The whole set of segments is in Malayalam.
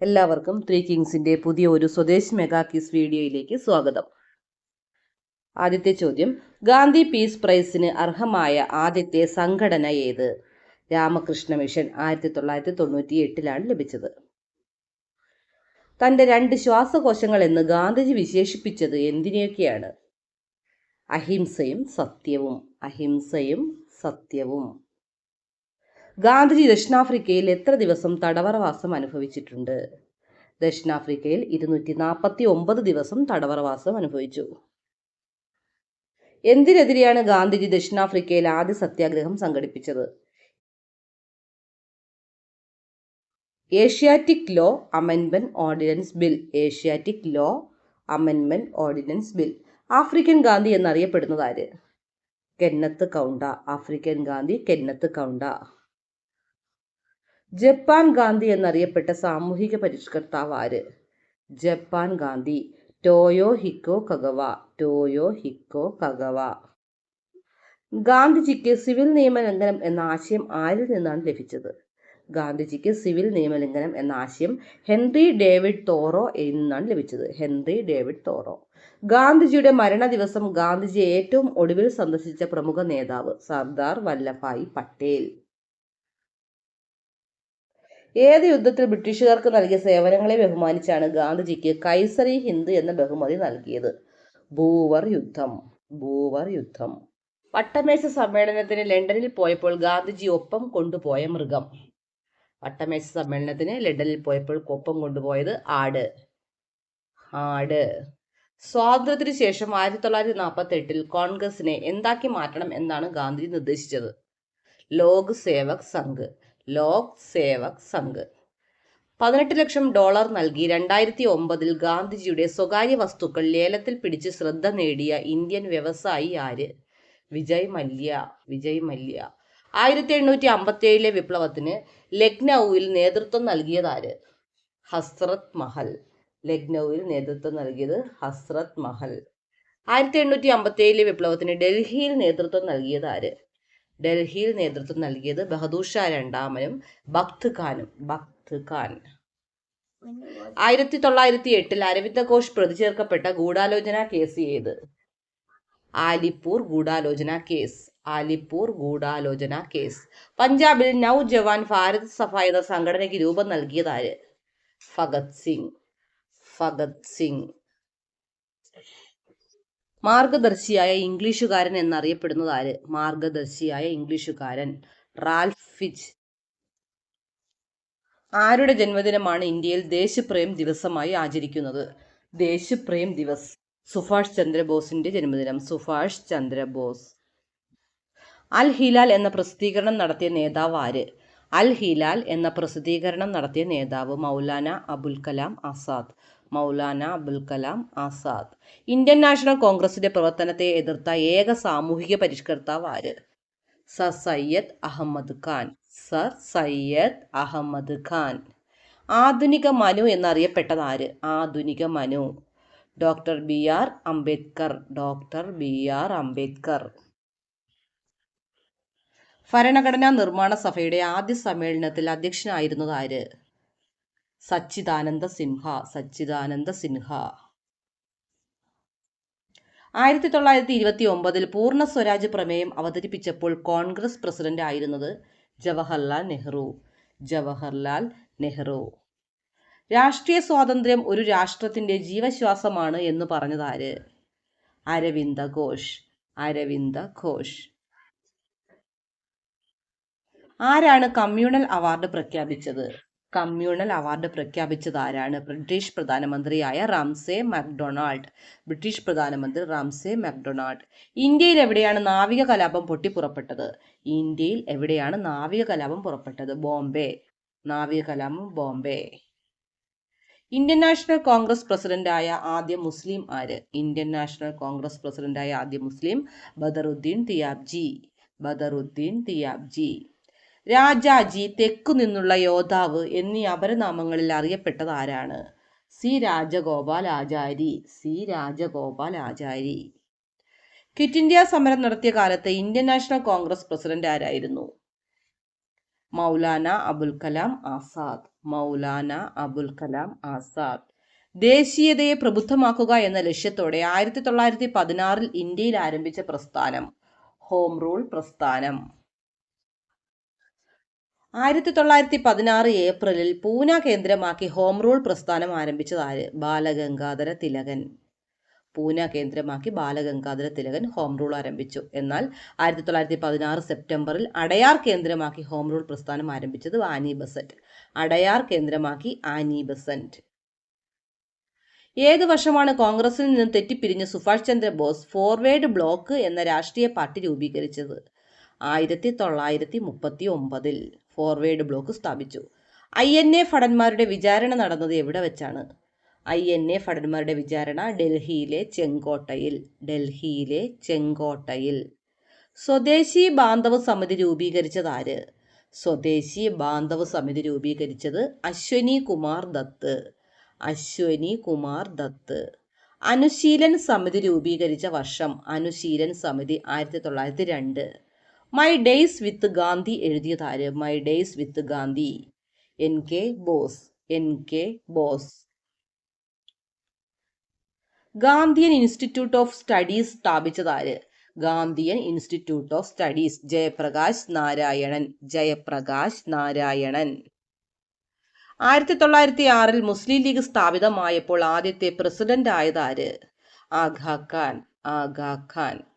എല്ലാവർക്കും ത്രീ കിങ്സിന്റെ പുതിയ ഒരു സ്വദേശ് മെഗാ കിസ് വീഡിയോയിലേക്ക് സ്വാഗതം. ആദ്യത്തെ ചോദ്യം ഗാന്ധി പീസ് പ്രൈസിന് അർഹമായ ആദ്യത്തെ സംഘടന ഏത്? രാമകൃഷ്ണ മിഷൻ ആയിരത്തി തൊള്ളായിരത്തി തൊണ്ണൂറ്റി എട്ടിലാണ് ലഭിച്ചത്. തന്റെ രണ്ട് ശ്വാസകോശങ്ങൾ എന്ന് ഗാന്ധിജി വിശേഷിപ്പിച്ചത് എന്തിനെയൊക്കെയാണ്? അഹിംസയും സത്യവും അഹിംസയും സത്യവും. ഗാന്ധിജി ദക്ഷിണാഫ്രിക്കയിൽ എത്ര ദിവസം തടവറവാസം അനുഭവിച്ചിട്ടുണ്ട്? ദക്ഷിണാഫ്രിക്കയിൽ ഇരുന്നൂറ്റി നാൽപ്പത്തി ഒമ്പത് ദിവസം തടവറവാസം അനുഭവിച്ചു. എന്തിനെതിരെയാണ് ഗാന്ധിജി ദക്ഷിണാഫ്രിക്കയിൽ ആദ്യ സത്യാഗ്രഹം സംഘടിപ്പിച്ചത്? Asiatic law അമെൻമെന്റ് ordinance bill Asiatic law അമെൻമെന്റ് ordinance bill African Gandhi എന്നറിയപ്പെടുന്നത് ആര്? Kenneth Kaunda African Gandhi Kenneth Kaunda. Japan Gandhi എന്നറിയപ്പെട്ട സാമൂഹിക പരിഷ്കർത്താവ് ആര്? ജപ്പാൻ ഗാന്ധി. ടോയോ ഹിക്കോ കഗവ. ടോയോ ഹിക്കോ കഗവ. ഗാന്ധിജിക്ക് സിവിൽ നിയമലംഘനം എന്ന ആശയം ആരിൽ നിന്നാണ് ലഭിച്ചത്? ഗാന്ധിജിക്ക് സിവിൽ നിയമലംഘനം എന്ന ആശയം ഹെൻറി ഡേവിഡ് തോറോ എന്നാണ് ലഭിച്ചത്. Henry David Thoreau. ഗാന്ധിജിയുടെ മരണ ദിവസം ഗാന്ധിജി ഏറ്റവും ഒടുവിൽ സന്ദർശിച്ച പ്രമുഖ നേതാവ് സർദാർ വല്ലഭായ് പട്ടേൽ. ഏത് യുദ്ധത്തിൽ ബ്രിട്ടീഷുകാർക്ക് നൽകിയ സേവനങ്ങളെ ബഹുമാനിച്ചാണ് ഗാന്ധിജിക്ക് കൈസറി ഹിന്ദ് എന്ന ബഹുമതി നൽകിയത്. ഭൂവർ യുദ്ധം ഭൂവർ യുദ്ധം. വട്ടമേശ സമ്മേളനത്തിന് ലണ്ടനിൽ പോയപ്പോൾ ഗാന്ധിജി ഒപ്പം കൊണ്ടുപോയ മൃഗം. വട്ടമേശ സമ്മേളനത്തിന് ലണ്ടനിൽ പോയപ്പോൾ ഒപ്പം കൊണ്ടുപോയത് ആട്. ആട്. സ്വാതന്ത്ര്യത്തിന് ശേഷം ആയിരത്തി തൊള്ളായിരത്തി നാൽപ്പത്തി എട്ടിൽ കോൺഗ്രസിനെ എന്താക്കി മാറ്റണം എന്നാണ് ഗാന്ധിജി നിർദ്ദേശിച്ചത്. ലോക് സേവക് സംഘ്. ലോക് സേവക് സംഘ്. പതിനെട്ട് ലക്ഷം ഡോളർ നൽകി രണ്ടായിരത്തി ഒമ്പതിൽ ഗാന്ധിജിയുടെ സ്വകാര്യ വസ്തുക്കൾ ലേലത്തിൽ പിടിച്ച് ശ്രദ്ധ നേടിയ ഇന്ത്യൻ വ്യവസായി ആര്? വിജയ് മല്യ വിജയ് മല്യ. ആയിരത്തി എണ്ണൂറ്റി അമ്പത്തി ഏഴിലെ വിപ്ലവത്തിന് ലക്നൌവിൽ നേതൃത്വം നൽകിയതാര് ഹസ്രത് മഹൽ. ലക്നൌവിൽ നേതൃത്വം നൽകിയത് ഹസ്രത് മഹൽ. ആയിരത്തി എണ്ണൂറ്റി അമ്പത്തി ഏഴിലെ വിപ്ലവത്തിന് ഡൽഹിയിൽ നേതൃത്വം നൽകിയത് ആര്? ഡൽഹിയിൽ നേതൃത്വം നൽകിയത് ബഹദൂർ ഷാ രണ്ടാമനും ഭക്ത് ഖാനും ഭക്ത് ഖാൻ. ആയിരത്തി തൊള്ളായിരത്തി എട്ടിൽ അരവിന്ദ ഘോഷ് പ്രതി ചേർക്കപ്പെട്ട ഗൂഢാലോചന കേസ് ഏത്? ആലിപ്പൂർ ഗൂഢാലോചന കേസ്. ആലിപ്പൂർ ഗൂഢാലോചന കേസ്. പഞ്ചാബിൽ നൗ ജവാൻ ഭാരത് സഭ എന്ന സംഘടനയ്ക്ക് രൂപം നൽകിയതാര് ഭഗത് സിംഗ്. ഭഗത് സിംഗ്. മാർഗദർശിയായ ഇംഗ്ലീഷുകാരൻ എന്നറിയപ്പെടുന്നത് ആര്? മാർഗദർശിയായ ഇംഗ്ലീഷുകാരൻ റാൽഫ് ആരുടെ ജന്മദിനമാണ് ഇന്ത്യയിൽ ദേശപ്രേം ദിവസമായി ആചരിക്കുന്നത്? ദേശപ്രേം ദിവസ്. സുഭാഷ് ചന്ദ്രബോസിന്റെ ജന്മദിനം. സുഭാഷ് ചന്ദ്രബോസ്. അൽ ഹിലാൽ എന്ന പ്രസിദ്ധീകരണം നടത്തിയ നേതാവ് ആര്? അൽ ഹിലാൽ എന്ന പ്രസിദ്ധീകരണം നടത്തിയ നേതാവ് മൗലാന അബുൽ കലാം ആസാദ്. മൗലാന അബുൽ കലാം ആസാദ്. ഇന്ത്യൻ നാഷണൽ കോൺഗ്രസിന്റെ പ്രവർത്തനത്തെ എതിർത്ത ഏക സാമൂഹിക പരിഷ്കർത്താവ് ആര്? സർ സയ്യദ് അഹമ്മദ് ഖാൻ. സർ സയ്യദ് അഹമ്മദ് ഖാൻ. ആധുനിക മനു എന്നറിയപ്പെട്ടത് ആര്? ആധുനിക Manu. Doctor B R Ambedkar. Doctor B R Ambedkar. ഭരണഘടനാ നിർമ്മാണ സഭയുടെ ആദ്യ സമ്മേളനത്തിൽ അധ്യക്ഷനായിരുന്നത് ആര്? സച്ചിദാനന്ദ സിൻഹ സച്ചിദാനന്ദ സിൻഹ. ആയിരത്തി തൊള്ളായിരത്തി ഇരുപത്തി ഒമ്പതിൽ പൂർണ സ്വരാജ് പ്രമേയം അവതരിപ്പിച്ചപ്പോൾ കോൺഗ്രസ് പ്രസിഡന്റ് ആയിരുന്നത് ജവഹർലാൽ നെഹ്റു. ജവഹർലാൽ നെഹ്റു. രാഷ്ട്രീയ സ്വാതന്ത്ര്യം ഒരു രാഷ്ട്രത്തിന്റെ ജീവശ്വാസമാണ് എന്ന് പറഞ്ഞതാര്? അരവിന്ദ ഘോഷ്. അരവിന്ദ ഘോഷ്. ആരാണ് കമ്മ്യൂണൽ അവാർഡ് പ്രഖ്യാപിച്ചത്? കമ്മ്യൂണൽ അവാർഡ് പ്രഖ്യാപിച്ചത് ആരാണ്? ബ്രിട്ടീഷ് പ്രധാനമന്ത്രിയായ റാംസെ മക്ഡൊണാൾഡ്. ബ്രിട്ടീഷ് പ്രധാനമന്ത്രി റാംസെ മക്ഡൊണാൾഡ്. ഇന്ത്യയിൽ എവിടെയാണ് നാവിക കലാപം പൊട്ടിപ്പുറപ്പെട്ടത്? ഇന്ത്യയിൽ എവിടെയാണ് നാവിക കലാപം പുറപ്പെട്ടത്? ബോംബെ. നാവിക കലാപം ബോംബെ. ഇന്ത്യൻ നാഷണൽ കോൺഗ്രസ് പ്രസിഡന്റായ ആദ്യ മുസ്ലിം ആര്? ഇന്ത്യൻ നാഷണൽ കോൺഗ്രസ് പ്രസിഡന്റായ ആദ്യ മുസ്ലിം ബദറുദ്ദീൻ തിയാബ്ജി. ബദറുദ്ദീൻ തിയാബ്ജി. രാജാജി തെക്കു നിന്നുള്ള യോദ്ധാവ് എന്നീ അപരനാമങ്ങളിൽ അറിയപ്പെട്ടത് ആരാണ്? C. Rajagopal Achari. C. Rajagopal Achari. Quit India സമരം നടത്തിയ കാലത്ത് ഇന്ത്യൻ നാഷണൽ കോൺഗ്രസ് പ്രസിഡന്റ് ആരായിരുന്നു? മൗലാന അബുൽ കലാം ആസാദ്. മൗലാന അബുൽ കലാം ആസാദ്. ദേശീയതയെ പ്രബുദ്ധമാക്കുക എന്ന ലക്ഷ്യത്തോടെ ആയിരത്തി തൊള്ളായിരത്തി പതിനാറിൽ ഇന്ത്യയിൽ ആരംഭിച്ച പ്രസ്ഥാനം. ഹോം റൂൾ പ്രസ്ഥാനം. ആയിരത്തി തൊള്ളായിരത്തി പതിനാറ് ഏപ്രിലിൽ പൂന കേന്ദ്രമാക്കി ഹോം റൂൾ പ്രസ്ഥാനം ആരംഭിച്ചത് ആര്? ബാലഗംഗാധര തിലകൻ. പൂന കേന്ദ്രമാക്കി ബാലഗംഗാധര തിലകൻ ഹോം റൂൾ ആരംഭിച്ചു. എന്നാൽ ആയിരത്തി തൊള്ളായിരത്തി പതിനാറ് സെപ്റ്റംബറിൽ അടയാർ കേന്ദ്രമാക്കി ഹോം റൂൾ പ്രസ്ഥാനം ആരംഭിച്ചത് ആനി ബസന്റ് അടയാർ കേന്ദ്രമാക്കി ആനി ബസന്റ് ഏത് വർഷമാണ് കോൺഗ്രസിൽ നിന്നും തെറ്റിപ്പിരിഞ്ഞ സുഭാഷ് ചന്ദ്ര ബോസ് ഫോർവേഡ് ബ്ലോക്ക് എന്ന രാഷ്ട്രീയ പാർട്ടി രൂപീകരിച്ചത്? ആയിരത്തി തൊള്ളായിരത്തി മുപ്പത്തി ഒമ്പതിൽ ഫോർവേഡ് ബ്ലോക്ക് സ്ഥാപിച്ചു. ഐ എൻ എ ഭടന്മാരുടെ വിചാരണ നടന്നത് എവിടെ വെച്ചാണ്? ഐ എൻ എ ഭടന്മാരുടെ വിചാരണ ഡൽഹിയിലെ ചെങ്കോട്ടയിൽ ഡൽഹിയിലെ ചെങ്കോട്ടയിൽ. സ്വദേശി ബാന്ധവ സമിതി രൂപീകരിച്ചത് ആര്? സ്വദേശി ബാന്ധവ സമിതി രൂപീകരിച്ചത് അശ്വനി കുമാർ ദത്ത്. അശ്വനി കുമാർ ദത്ത്. അനുശീലൻ സമിതി രൂപീകരിച്ച വർഷം അനുശീലൻ സമിതി ആയിരത്തി തൊള്ളായിരത്തി രണ്ട്. My days with Gandhi എഴുതിയതാര്? My days with Gandhi N K Bose N K Bose Gandhian institute of studies സ്ഥാപിച്ചതാര്? Gandhian institute of studies Jayaprakash Narayanan. Jayaprakash Narayanan. ആയിരത്തി തൊള്ളായിരത്തി ആറിൽ മുസ്ലിം ലീഗ് സ്ഥാപിതമായപ്പോൾ ആദ്യത്തെ പ്രസിഡന്റ് ആയതാര് ആഘാ ഖാൻ. ആഘാ ഖാൻ.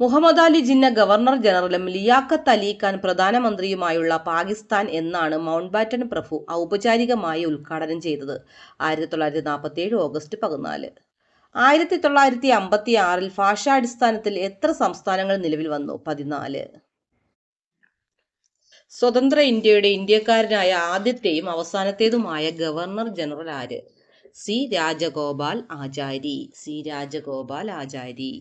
മുഹമ്മദ് അലി ജിന്ന ഗവർണർ ജനറലും ലിയാഖത്ത് അലി ഖാൻ പ്രധാനമന്ത്രിയുമായുള്ള പാകിസ്ഥാൻ എന്നാണ് മൗണ്ട് ബാറ്റൻ പ്രഭു ഔപചാരികമായി ഉദ്ഘാടനം ചെയ്തത്. ആയിരത്തി തൊള്ളായിരത്തി നാൽപ്പത്തി ഏഴ് ഓഗസ്റ്റ് പതിനാല്. ആയിരത്തി തൊള്ളായിരത്തി അമ്പത്തി ആറിൽ ഭാഷാടിസ്ഥാനത്തിൽ എത്ര സംസ്ഥാനങ്ങൾ നിലവിൽ വന്നു? പതിനാല്. സ്വതന്ത്ര ഇന്ത്യയുടെ ഇന്ത്യക്കാരനായ ആദ്യത്തെയും അവസാനത്തേതുമായ ഗവർണർ ജനറൽ ആര്? സി രാജഗോപാൽ ആചാരി. സി രാജഗോപാൽ ആചാരി.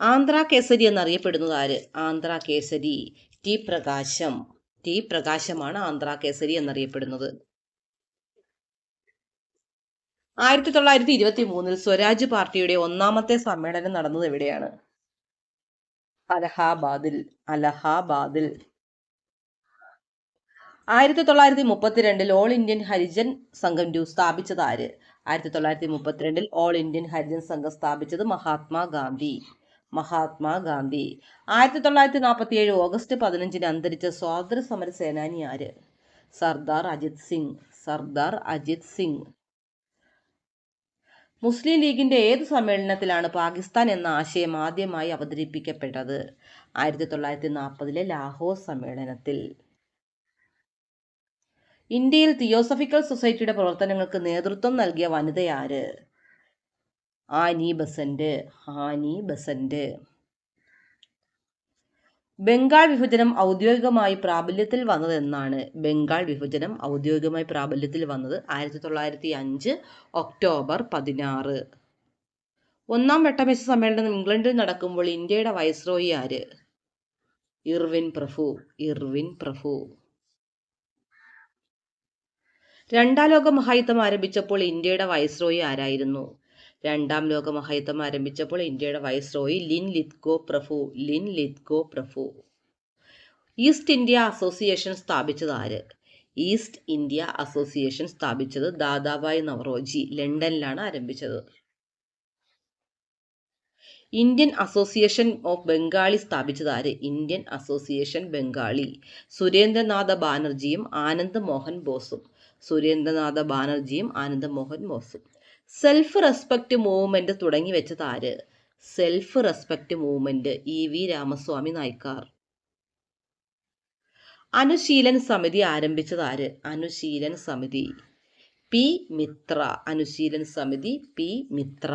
ആന്ധ്ര കേസരി എന്നറിയപ്പെടുന്നത് ആര്? ആന്ധ്ര കേസരി ടി പ്രകാശം. ടി പ്രകാശമാണ് ആന്ധ്ര കേസരി എന്നറിയപ്പെടുന്നത്. ആയിരത്തി തൊള്ളായിരത്തി ഇരുപത്തി മൂന്നിൽ സ്വരാജ് പാർട്ടിയുടെ ഒന്നാമത്തെ സമ്മേളനം നടന്നത് എവിടെയാണ്? അലഹാബാദിൽ. അലഹാബാദിൽ. ആയിരത്തി തൊള്ളായിരത്തി മുപ്പത്തിരണ്ടിൽ ഓൾ ഇന്ത്യൻ ഹരിജൻ സംഘം രൂ സ്ഥാപിച്ചത് ആര്? ആയിരത്തി തൊള്ളായിരത്തി മുപ്പത്തിരണ്ടിൽ ഓൾ ഇന്ത്യൻ ഹരിജൻ സംഘം സ്ഥാപിച്ചത് മഹാത്മാഗാന്ധി മഹാത്മാഗാന്ധി. ആയിരത്തി തൊള്ളായിരത്തി നാൽപ്പത്തി ഏഴ് ഓഗസ്റ്റ് പതിനഞ്ചിന് അന്തരിച്ച സ്വാതന്ത്ര്യ സമര സേനാനി ആര്? സർദാർ അജിത് സിംഗ്. സർദാർ അജിത് സിംഗ്. മുസ്ലിം ലീഗിന്റെ ഏത് സമ്മേളനത്തിലാണ് പാകിസ്ഥാൻ എന്ന ആശയം ആദ്യമായി അവതരിപ്പിക്കപ്പെട്ടത്? ആയിരത്തി തൊള്ളായിരത്തി നാൽപ്പതിലെ ലാഹോർ സമ്മേളനത്തിൽ. ഇന്ത്യയിൽ തിയോസഫിക്കൽ സൊസൈറ്റിയുടെ പ്രവർത്തനങ്ങൾക്ക് നേതൃത്വം നൽകിയ വനിതയാര്? Annie Besant Annie Besant. Bengal വിഭജനം ഔദ്യോഗികമായി പ്രാബല്യത്തിൽ വന്നത് എന്നാണ്. ബംഗാൾ വിഭജനം ഔദ്യോഗികമായി പ്രാബല്യത്തിൽ വന്നത് ആയിരത്തി തൊള്ളായിരത്തി അഞ്ച് ഒക്ടോബർ പതിനാറ്. ഒന്നാം വെട്ടമേശ സമ്മേളനം ഇംഗ്ലണ്ടിൽ നടക്കുമ്പോൾ ഇന്ത്യയുടെ വൈസ്രോയി ആര്? ഇർവിൻ പ്രഭു ഇർവിൻ പ്രഭു. രണ്ടാം ലോക മഹായുദ്ധം ആരംഭിച്ചപ്പോൾ ഇന്ത്യയുടെ വൈസ്രോയി ആരായിരുന്നു? രണ്ടാം ലോക മഹായുദ്ധം ആരംഭിച്ചപ്പോൾ ഇന്ത്യയുടെ വൈസ് റോയി ലിൻ ലിത്കോ പ്രഫു ലിൻ ലിത്കോ പ്രഫു ഈസ്റ്റ് ഇന്ത്യ അസോസിയേഷൻ സ്ഥാപിച്ചത് ആര്? ഈസ്റ്റ് ഇന്ത്യ അസോസിയേഷൻ സ്ഥാപിച്ചത് ദാദാബായ് നവറോജി ലണ്ടനിലാണ് ആരംഭിച്ചത്. ഇന്ത്യൻ അസോസിയേഷൻ ഓഫ് ബംഗാളി സ്ഥാപിച്ചത് ആര്? Indian association Bengali. സുരേന്ദ്രനാഥ ബാനർജിയും ആനന്ദ് മോഹൻ ബോസും. സുരേന്ദ്രനാഥ ബാനർജിയും ആനന്ദ് മോഹൻ ബോസും. സെൽഫ് റെസ്പെക്റ്റ് മൂവ്മെന്റ് തുടങ്ങി വെച്ചത് ആര്? Self respect movement E V Ramaswamy Naicker. Anushilan Samiti ആരംഭിച്ചത് ആര്? അനുശീലൻ സമിതി. പി മിത്ര. അനുശീലൻ സമിതി പി മിത്ര.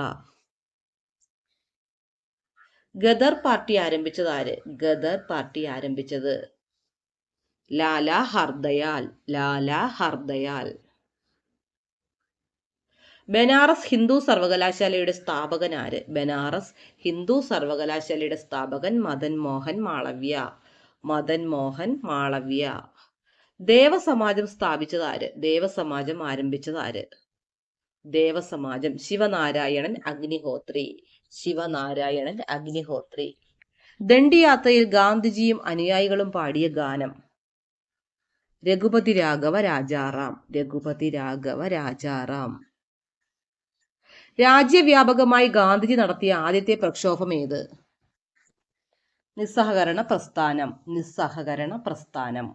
ഗദർ പാർട്ടി ആരംഭിച്ചത് ആര്? ഗദർ പാർട്ടി ആരംഭിച്ചത്. ലാല ഹർദയാൽ. ലാല ഹർദയാൽ. ബനാറസ് ഹിന്ദു സർവകലാശാലയുടെ സ്ഥാപകൻ ആര്? ബനാറസ് ഹിന്ദു സർവകലാശാലയുടെ സ്ഥാപകൻ മദൻ മോഹൻ മാളവ്യ. മദൻ മോഹൻ മാളവ്യ. ദേവസമാജം സ്ഥാപിച്ചത് ആര്? ദേവസമാജം ആരംഭിച്ചത് ആര്? ദേവസമാജം. ശിവനാരായണൻ അഗ്നിഹോത്രി. ശിവനാരായണൻ അഗ്നിഹോത്രി. ദണ്ഡിയാത്രയിൽ ഗാന്ധിജിയും അനുയായികളും പാടിയ ഗാനം. രഘുപതി രാഘവ രാജാറാം. രഘുപതി രാഘവ രാജാറാം. രാജ്യവ്യാപകമായി ഗാന്ധിജി നടത്തിയ ആദ്യത്തെ പ്രക്ഷോഭം ഏത്? നിസ്സഹകരണ പ്രസ്ഥാനം. നിസ്സഹകരണ പ്രസ്ഥാനം.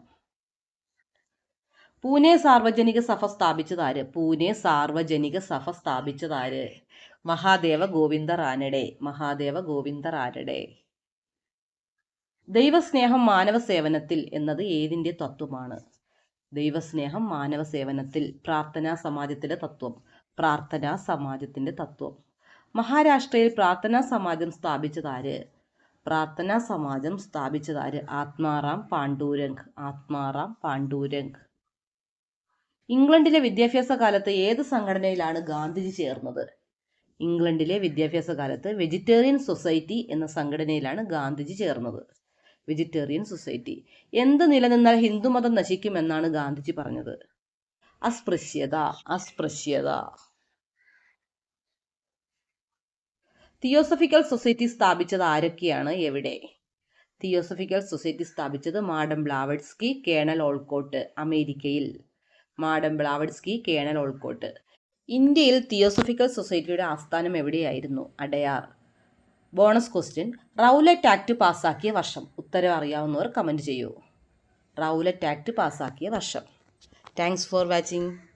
പൂനെ സാർവജനിക സഭ സ്ഥാപിച്ചതാര് പൂനെ സാർവജനിക സഭ സ്ഥാപിച്ചതാര് മഹാദേവ ഗോവിന്ദ റാനഡെ മഹാദേവ ഗോവിന്ദ റാനഡെ ദൈവസ്നേഹം മാനവ സേവനത്തിൽ എന്നത് ഏതിന്റെ തത്വമാണ്? ദൈവസ്നേഹം മാനവ സേവനത്തിൽ പ്രാർത്ഥനാ സമാജത്തിലെ തത്വം. പ്രാർത്ഥനാ സമാജത്തിന്റെ തത്വം. മഹാരാഷ്ട്രയിൽ പ്രാർത്ഥനാ സമാജം സ്ഥാപിച്ചതാര്? പ്രാർത്ഥനാ സമാജം സ്ഥാപിച്ചതാര്? ആത്മാറാം പാണ്ഡൂരംഗ്. ആത്മാറാം പാണ്ഡൂരംഗ്. ഇംഗ്ലണ്ടിലെ വിദ്യാഭ്യാസ കാലത്ത് ഏത് സംഘടനയിലാണ് ഗാന്ധിജി ചേർന്നത്? ഇംഗ്ലണ്ടിലെ വിദ്യാഭ്യാസ കാലത്ത് വെജിറ്റേറിയൻ സൊസൈറ്റി എന്ന സംഘടനയിലാണ് ഗാന്ധിജി ചേർന്നത്. Vegetarian society. എന്ത് നിലനിന്നാൽ ഹിന്ദുമതം നശിക്കുമെന്നാണ് ഗാന്ധിജി പറഞ്ഞത്. അസ്പൃശ്യത അസ്പൃശ്യത. തിയോസഫിക്കൽ സൊസൈറ്റി സ്ഥാപിച്ചത് ആരൊക്കെയാണ്? എവിടെ? തിയോസഫിക്കൽ സൊസൈറ്റി സ്ഥാപിച്ചത് മാഡം ബ്ലാവഡ്സ്കി കേണൽ ഓൾക്കോട്ട് അമേരിക്കയിൽ. Madam Blavatsky colonel Olcott. ഇന്ത്യയിൽ തിയോസഫിക്കൽ സൊസൈറ്റിയുടെ ആസ്ഥാനം എവിടെയായിരുന്നു? Adyar. Bonus question. Rowlatt act പാസ്സാക്കിയ വർഷം. ഉത്തരം അറിയാവുന്നവർ കമന്റ് ചെയ്യൂ. റൗലറ്റ് ആക്ട് പാസ്സാക്കിയ വർഷം. Thanks for watching.